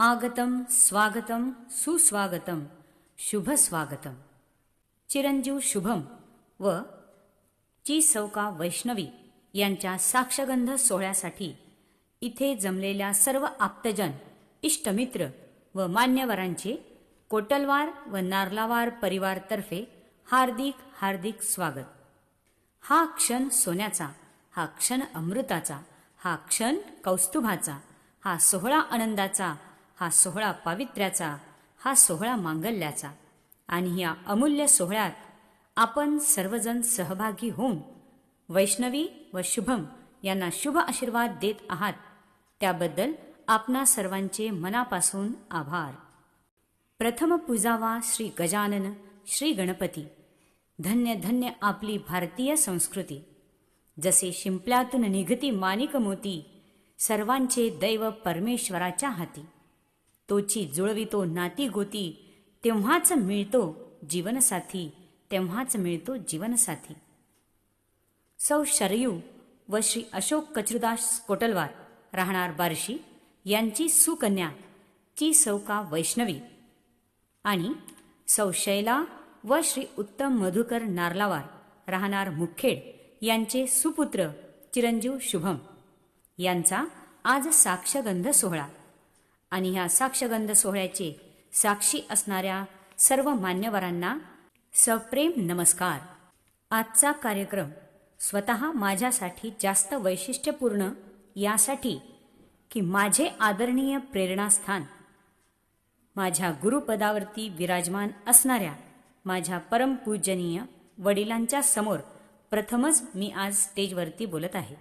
आगतम स्वागतम सुस्वागतम शुभ स्वागतम चिरंजीव शुभम व ची सौका वैष्णवी यांच्या साक्षगंध सोहळ्यासाठी इथे जमलेल्या सर्व आप्तजन इष्टमित्र व मान्यवरांचे कोटलवार व नारलावार परिवारतर्फे हार्दिक हार्दिक स्वागत. हा क्षण सोन्याचा हा क्षण अमृताचा हा क्षण कौस्तुभाचा हा सोहळा आनंदाचा हा सोहळा पावित्र्याचा हा सोहळा मांगल्याचा. आणि या अमूल्य सोहळ्यात आपण सर्वजण सहभागी होऊन वैष्णवी व शुभम यांना शुभ आशीर्वाद देत आहात. त्याबद्दल आपणा सर्वांचे मनापासून आभार. प्रथम पूजावा श्री गजानन श्री गणपती. धन्य धन्य आपली भारतीय संस्कृती. जसे शिंपल्यातून निघती मानिक मोती सर्वांचे दैव परमेश्वराच्या हाती. तोची जुळवितो नाती गोती तेव्हाच मिळतो जीवनसाथी तेव्हाच मिळतो जीवनसाथी. सौ शरयू व श्री अशोक कचरुदास कोटलवार राहणार बार्शी यांची सुकन्या ची सौका वैष्णवी. आणि सौ शैला व श्री उत्तम मधुकर नारलावार राहणार मुखेड यांचे सुपुत्र चिरंजीव शुभम. यांचा आज साक्षगंध सोहळा. आणि ह्या साक्षगंध सोहळ्याचे साक्षी असणाऱ्या सर्व मान्यवरांना सप्रेम नमस्कार. आजचा कार्यक्रम स्वतः माझ्यासाठी जास्त वैशिष्ट्यपूर्ण यासाठी की माझे आदरणीय प्रेरणास्थान माझ्या गुरुपदावरती विराजमान असणाऱ्या माझ्या परमपूजनीय वडिलांच्या समोर प्रथमच मी आज स्टेजवरती बोलत आहे.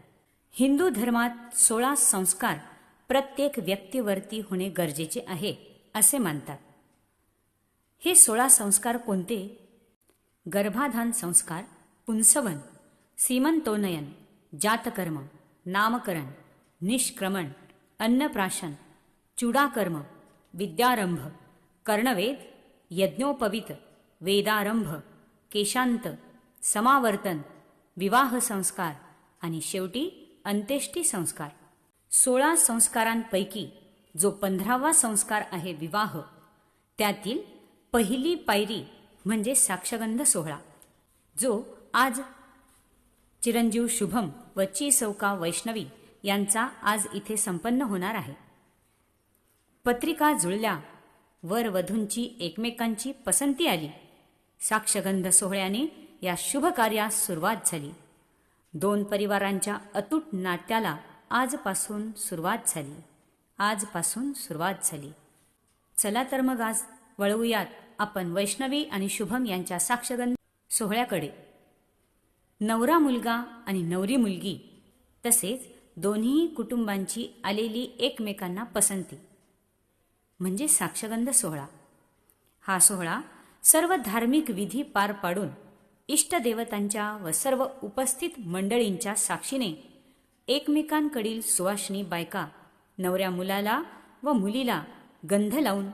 हिंदू धर्मात सोळा संस्कार प्रत्येक व्यक्तीवरती होणे गरजेचे आहे असे मानतात. हे सोळा संस्कार कोणते? गर्भाधान संस्कार पुंसवन सीमंतोनयन जातकर्म नामकरण निष्क्रमण अन्नप्राशन चुडाकर्म विद्यारंभ कर्णवेद यज्ञोपवित वेदारंभ केशांत समावर्तन विवाह संस्कार आणि शेवटी अंत्येष्टी संस्कार. सोळा संस्कारांपैकी जो पंधरावा संस्कार आहे विवाह त्यातील पहिली पायरी म्हणजे साक्षगंध सोहळा जो आज चिरंजीव शुभम व ची सौका वैष्णवी यांचा आज इथे संपन्न होणार आहे. पत्रिका जुळल्या वर वधूंची एकमेकांची पसंती आली. साक्षगंध सोहळ्याने या शुभ कार्यास सुरुवात झाली. दोन परिवारांच्या अतूट नात्याला आजपासून सुरुवात झाली. आजपासून सुरुवात झाली. चला तर मग आज वळवूयात आपण वैष्णवी आणि शुभम यांच्या साक्षगंध सोहळ्याकडे. नवरा मुलगा आणि नवरी मुलगी तसेच दोन्ही कुटुंबांची आलेली एकमेकांना पसंती. म्हणजे साक्षगंध सोहळा. हा सोहळा सर्व धार्मिक विधी पार पाडून इष्टदेवतांच्या व सर्व उपस्थित मंडळींच्या साक्षीने एकमेकांकडील सुवासनी बायका नवऱ्या मुलाला व मुलीला गंध लावून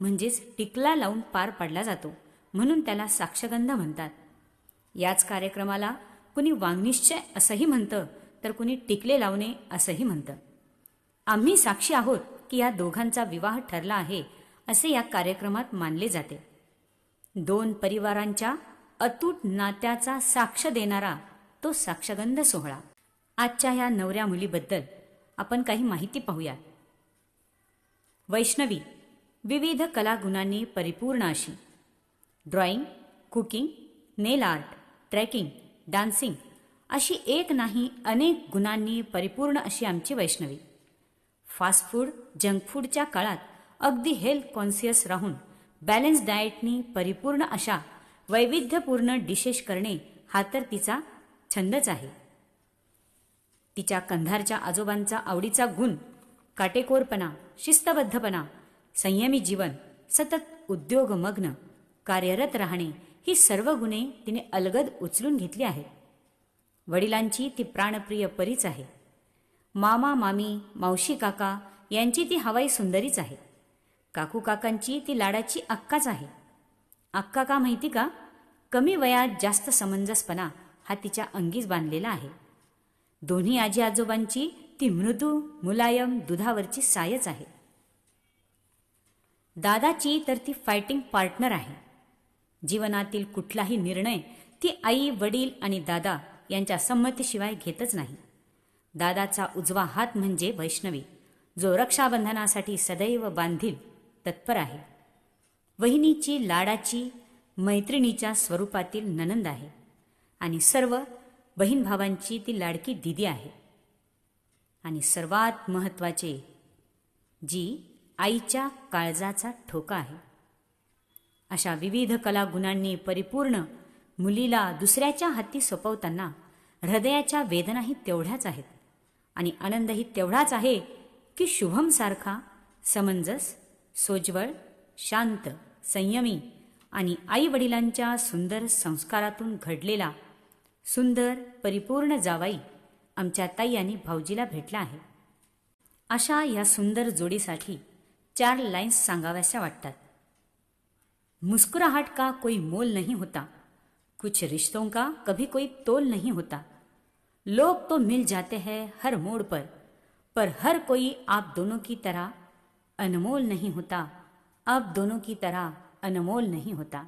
म्हणजेच टिकला लावून पार पाडला जातो म्हणून त्याला साक्षगंध म्हणतात. याच कार्यक्रमाला कुणी वांगनिश्चय असंही म्हणतं तर कुणी टिकले लावणे असंही म्हणतं. आम्ही साक्षी आहोत की या दोघांचा विवाह ठरला आहे असे या कार्यक्रमात मानले जाते. दोन परिवारांच्या अतूट नात्याचा साक्ष देणारा तो साक्षगंध सोहळा. आजच्या ह्या नवऱ्या मुलीबद्दल आपण काही माहिती पाहूया. वैष्णवी विविध कलागुणांनी परिपूर्ण अशी. Drawing cooking nail art trekking dancing अशी एक नाही अनेक गुणांनी परिपूर्ण अशी आमची वैष्णवी. फास्ट फूड जंक फूडच्या काळात अगदी हेल्थ कॉन्सियस राहून बॅलन्स डाएटनी परिपूर्ण अशा वैविध्यपूर्ण डिशेस करणे हा तर तिचा छंदच आहे. तिच्या कंधारच्या आजोबांचा आवडीचा गुण काटेकोरपणा शिस्तबद्धपणा संयमी जीवन सतत उद्योगमग्न कार्यरत राहणे ही सर्व गुणे तिने अलगद उचलून घेतली आहेत. वडिलांची ती प्राणप्रिय परीच आहे. मामा मामी मावशी काका यांची ती हवाई सुंदरीच आहे. काकू काकांची ती लाडाची अक्काच आहे. अक्का का माहिती का? कमी वयात जास्त समंजसपणा हा तिच्या अंगीच बांधलेला आहे. दोन्ही आजी आजोबांची ती मृदू मुलायम दुधावरची सायच आहे. दादाची तर ती फायटिंग पार्टनर आहे. जीवनातील कुठलाही निर्णय ती आई वडील आणि दादा यांच्या संमतीशिवाय घेतच नाही. दादाचा उजवा हात म्हणजे वैष्णवी जो रक्षाबंधनासाठी सदैव बांधील तत्पर आहे. वहिनीची लाडाची मैत्रिणीच्या स्वरूपातील ननंद आहे. आणि सर्व बहीण भावांची ती लाडकी दिदी आहे. आणि सर्वात महत्त्वाचे जी आईच्या काळजाचा ठोका आहे. अशा विविध कलागुणांनी परिपूर्ण मुलीला दुसऱ्याच्या हाती सोपवताना हृदयाच्या वेदनाही तेवढ्याच आहेत. आणि आनंदही तेवढाच आहे की शुभमसारखा समंजस सोज्वळ शांत संयमी आणि आई वडिलांच्या सुंदर संस्कारातून घडलेला सुंदर, परिपूर्ण जावाई आमच्या ताई भाऊजीला भेटला आहे. अशा या सुंदर जोडीसाठी चार लाईन्स सांगाव्याशा वाटतात. मुस्कुराहट का कोई मोल नहीं होता? कुछ रिश्तों का कभी कोई तोल नहीं होता. लोग तो मिल जाते हैं हर मोड़ पर पर हर कोई आप दोनों की तरह अनमोल नहीं होता. आप दोनों की तरह अनमोल नहीं होता.